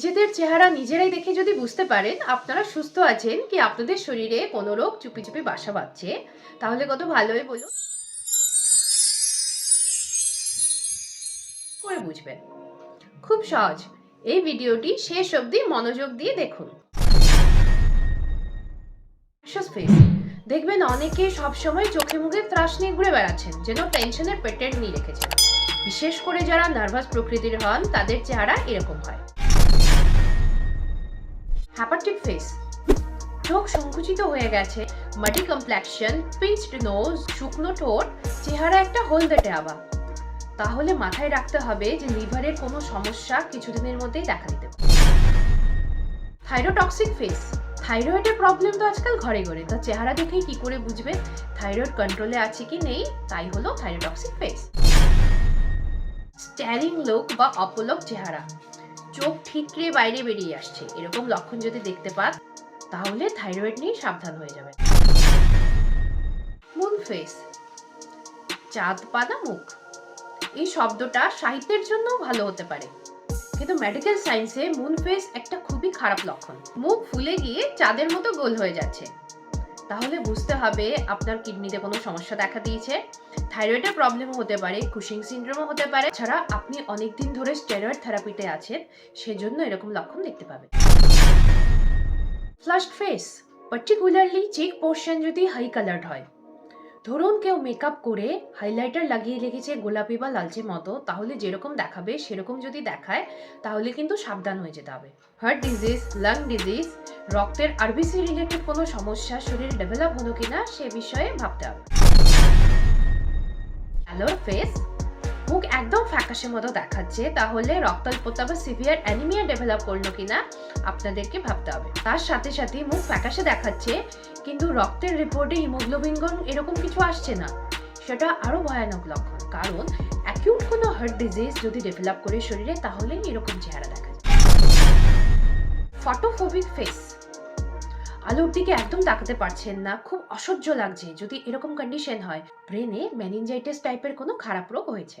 নিজেদের চেহারা নিজেরাই দেখে যদি বুঝতে পারেন, আপনারা সুস্থ আছেন কি আপনাদের শরীরে কোনো রোগ চুপি চুপি বাসা বাঁধছে, তাহলে কত ভালোই বলুন। করে বুঝবেন। খুব সহজ। এই ভিডিওটি শেষ অবধি মনোযোগ দিয়ে দেখুন। দেখবেন অনেকে সবসময় চোখে মুখে ত্রাস নিয়ে ঘুরে বেড়াচ্ছেন, যেন টেনশনের পেটেন্ট নিয়ে রেখেছেন। বিশেষ করে যারা নার্ভাস প্রকৃতির হন, তাদের চেহারা এরকম হয়। হ্যাপাটিক ফেস চোখ সংকুচিত হয়ে গেছে। মাটি কমপ্লেকশন পিঞ্চড নোজ শুকনো ঠোঁট, চেহারা একটা হলদেটে আবা তাহলে মাথায় রাখতে হবে যে লিভারের কোনো সমস্যা কিছুদিনের মধ্যেই দেখা দিতে থাইরোটক্সিক ফেস থাইরয়েডের প্রবলেম তো আজকাল ঘরে ঘরে। তা চেহারা দেখেই কি করে বুঝবে? থাইরয়েড কন্ট্রোলে আছে কি নেই? তাই হলো থাইরোটক্সিক ফেস স্ট্যারিং লোক বা অপলক চেহারা। চোখ ঠিকরে বাইরে বেরিয়ে আসছে। এরকম লক্ষণ যদি দেখতে পান, তাহলে থাইরয়েড নিয়ে সাবধান হয়ে যাবেন। মুন ফেস, চাঁদ, পানা, মুখ। এই শব্দটা সাহিত্যের জন্যও ভালো হতে পারে। কিন্তু মেডিকেল সায়েন্সে মুন ফেস একটা খুবই খারাপ লক্ষণ। মুখ ফুলে গিয়ে চাঁদের মতো গোল হয়ে যাচ্ছে। তাহলে বুঝতে হবে আপনার কিডনিতে কোনো সমস্যা দেখা দিয়েছে। থাইরয়েডের প্রবলেমও হতে পারে কুশিং সিন্ড্রোমও হতে পারে। ছাড়া আপনি অনেক দিন ধরে স্টেরয়েড থেরাপিতে আছেন, সেজন্য এরকম লক্ষণ দেখতে পাবেন। Flushed face particularly cheek portion যদি হাই কালার্ড হয় ধরুন কেউ মেকআপ করে হাইলাইটার লাগিয়ে রেখেছে গোলাপি বা লালচে মতো, তাহলে যেরকম দেখাবে, সেরকম যদি দেখায়, তাহলে কিন্তু সাবধান হয়ে যেতে হবে। হার্ট ডিজিজ লাং ডিজিজ রক্তের আরবিসি রিলেটেড কোনো সমস্যা, শরীর ডেভেলপ হলো কিনা, সে বিষয়ে ভাবতে হবে। হ্যালো ফেস মুখ একদম ফ্যাকাশে মতো দেখাচ্ছে, তাহলে রক্তাল্পতা বা সিভিয়ার অ্যানিমিয়া ডেভেলপ করল কিনা আপনাদেরকে ভাবতে হবে। তার সাথে সাথে মুখ ফ্যাকাশে দেখাচ্ছে, কিন্তু রক্তের রিপোর্টে হিমোগ্লোবিন এরকম কিছু আসছে না। সেটা আরও ভয়ানক লক্ষণ, কারণ অ্যাকিউট কোনো হার্ট ডিজিজ যদি ডেভেলপ করে শরীরে তাহলে এরকম চেহারা দেখা যায়। ফটোফোবিক ফেস আলোর দিকে একদম তাকাতে পারছেন না, খুব অসহ্য লাগছে যদি এরকম কন্ডিশন হয়। ব্রেনে ম্যানিনজাইটিস টাইপের কোনো খারাপ রোগ হয়েছে।